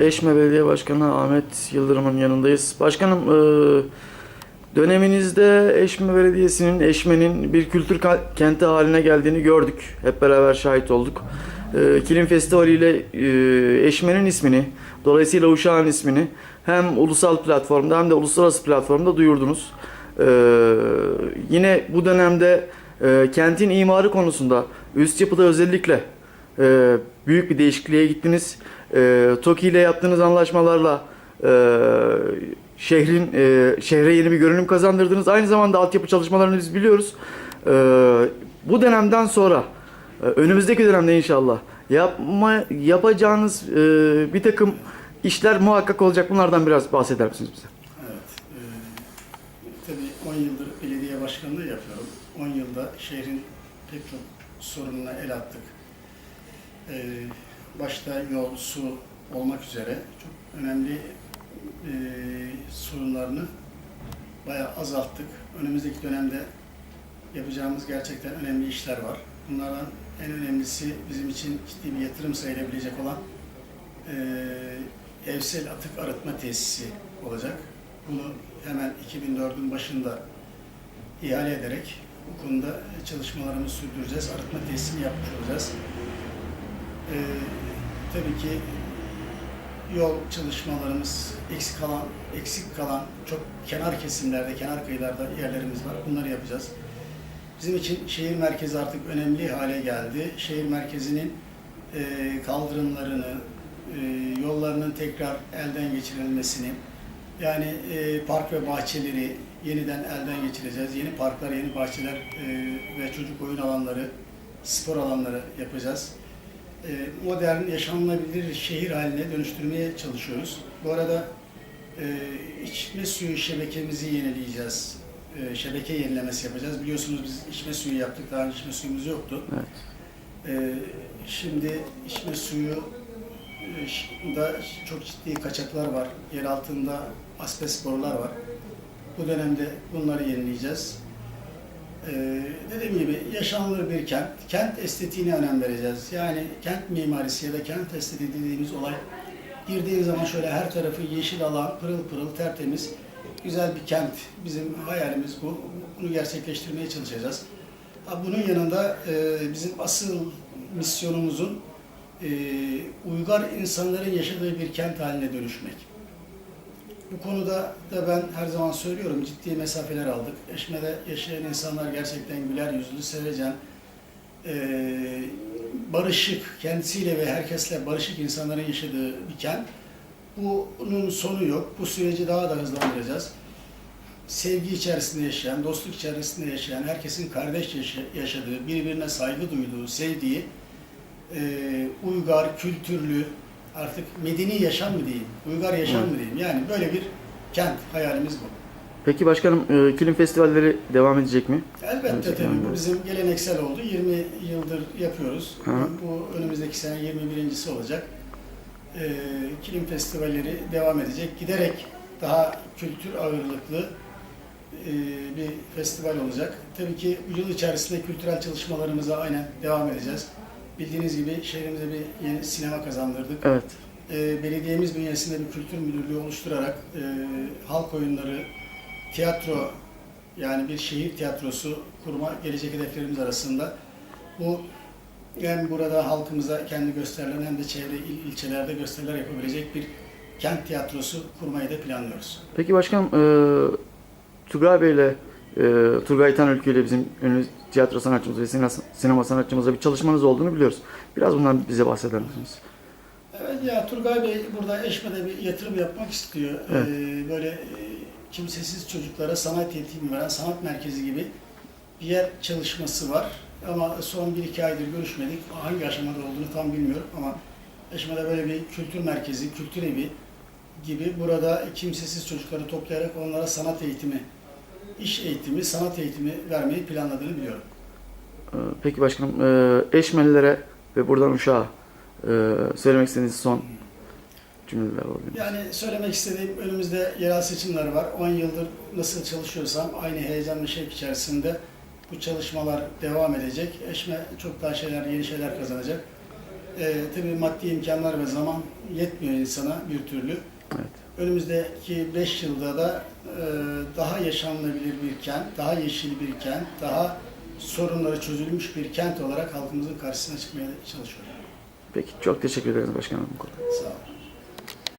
Eşme Belediye Başkanı Ahmet Yıldırım'ın yanındayız. Başkanım e, döneminizde Eşme Belediyesi'nin, Eşme'nin bir kültür kenti haline geldiğini gördük. Hep beraber şahit olduk. E, Kilim Festivali ile e, Eşme'nin ismini, dolayısıyla Uşak'ın ismini hem ulusal platformda hem de uluslararası platformda duyurdunuz. Yine bu dönemde kentin imarı konusunda üst yapıda özellikle e, büyük bir değişikliğe gittiniz. E, TOKİ ile yaptığınız anlaşmalarla e, şehrin e, şehre yeni bir görünüm kazandırdınız. Aynı zamanda altyapı çalışmalarını biz biliyoruz. E, bu dönemden sonra e, önümüzdeki dönemde inşallah yapma yapacağınız e, bir takım işler muhakkak olacak. Bunlardan biraz bahseder misiniz bize? Evet. E, tabii 10 yıldır belediye başkanlığı yapıyorum. 10 yılda şehrin pek çok sorununa el attık. E, başta yol, su olmak üzere çok önemli e, sorunlarını bayağı azalttık. Önümüzdeki dönemde yapacağımız gerçekten önemli işler var. Bunlardan en önemlisi bizim için ciddi bir yatırım sayılabilecek olan e, evsel atık arıtma tesisi olacak. Bunu hemen 2004'ün başında ihale ederek bu konuda çalışmalarımızı sürdüreceğiz. Arıtma tesisini yapmış olacağız. Ee, tabii ki yol çalışmalarımız eksik kalan, eksik kalan çok kenar kesimlerde, kenar kıyılarda yerlerimiz var. Bunları yapacağız. Bizim için şehir merkezi artık önemli hale geldi. Şehir merkezinin e, kaldırımlarını, e, yollarının tekrar elden geçirilmesini, yani e, park ve bahçeleri yeniden elden geçireceğiz. Yeni parklar, yeni bahçeler e, ve çocuk oyun alanları, spor alanları yapacağız. E, modern, yaşanılabilir şehir haline dönüştürmeye çalışıyoruz. Bu arada e, içme suyu şebekemizi yenileyeceğiz. E, şebeke yenilemesi yapacağız. Biliyorsunuz biz içme suyu yaptık. Daha önce içme suyumuz yoktu. Evet. Şimdi içme suyu da çok ciddi kaçaklar var. Yer altında asbest borular var. Bu dönemde bunları yenileyeceğiz. Ee, dediğim gibi yaşanılır bir kent. Kent estetiğine önem vereceğiz. Yani kent mimarisi ya da kent estetiği dediğimiz olay girdiğin zaman şöyle her tarafı yeşil alan, pırıl pırıl, tertemiz, güzel bir kent. Bizim hayalimiz bu. Bunu gerçekleştirmeye çalışacağız. Bunun yanında e, bizim asıl misyonumuzun e, uygar insanların yaşadığı bir kent haline dönüşmek. Bu konuda da ben her zaman söylüyorum ciddi mesafeler aldık. Eşme'de yaşayan insanlar gerçekten güler yüzlü, sevecen, e, barışık, kendisiyle ve herkesle barışık insanların yaşadığı bir kent. Bunun sonu yok. Bu süreci daha da hızlandıracağız sevgi içerisinde yaşayan, dostluk içerisinde yaşayan, herkesin kardeş yaşa- yaşadığı, birbirine saygı duyduğu, sevdiği, e, uygar, kültürlü, artık medeni yaşam mı diyeyim, uygar yaşam mı diyeyim. Yani böyle bir kent hayalimiz bu. Peki başkanım e, festivalleri devam edecek mi? Elbette Gerçekten tabii bu bizim geleneksel oldu. 20 yıldır yapıyoruz. Hı. Bu önümüzdeki sene 21.si olacak. Kilim festivalleri devam edecek. Giderek daha kültür ağırlıklı e, bir festival olacak. Tabii ki bu yıl içerisinde kültürel çalışmalarımıza aynen devam edeceğiz. Bildiğiniz gibi şehrimize bir yeni sinema kazandırdık. Evet. E, belediyemiz bünyesinde bir kültür müdürlüğü oluşturarak e, halk oyunları, tiyatro yani bir şehir tiyatrosu kurma gelecek hedeflerimiz arasında. Bu hem burada halkımıza kendi gösterilen hem de çevre il, ilçelerde gösteriler yapabilecek bir kent tiyatrosu kurmayı da planlıyoruz. Peki başkanım e, Turgay Bey ile e, Turgay Tanülkü ile bizim ünlü tiyatro sanatçımız ve sinema, sinema sanatçımızla bir çalışmanız olduğunu biliyoruz. Biraz bundan bize bahseder misiniz? Evet ya Turgay Bey burada Eşme'de bir yatırım yapmak istiyor. Evet. Ee, böyle e, kimsesiz çocuklara sanat eğitimi veren sanat merkezi gibi bir yer çalışması var. Ama son bir iki aydır görüşmedik. Hangi aşamada olduğunu tam bilmiyorum ama Eşme'de böyle bir kültür merkezi, kültür evi gibi burada kimsesiz çocukları toplayarak onlara sanat eğitimi, iş eğitimi, sanat eğitimi vermeyi planladığını biliyorum. E, peki başkanım e, Eşmelilere ve buradan Uşak'a e, söylemek istediğiniz son cümleler olabilir. Yani söylemek istediğim önümüzde yerel seçimler var. 10 yıldır nasıl çalışıyorsam aynı heyecan ve şevk içerisinde bu çalışmalar devam edecek. Eşme çok daha şeyler, yeni şeyler kazanacak. E, tabii maddi imkanlar ve zaman yetmiyor insana bir türlü. Evet. Önümüzdeki 5 yılda da e, daha yaşanılabilir bir kent, daha yeşil bir kent, daha sorunları çözülmüş bir kent olarak halkımızın karşısına çıkmaya çalışıyoruz. Peki çok teşekkür ederiz başkanım. Sağ olun.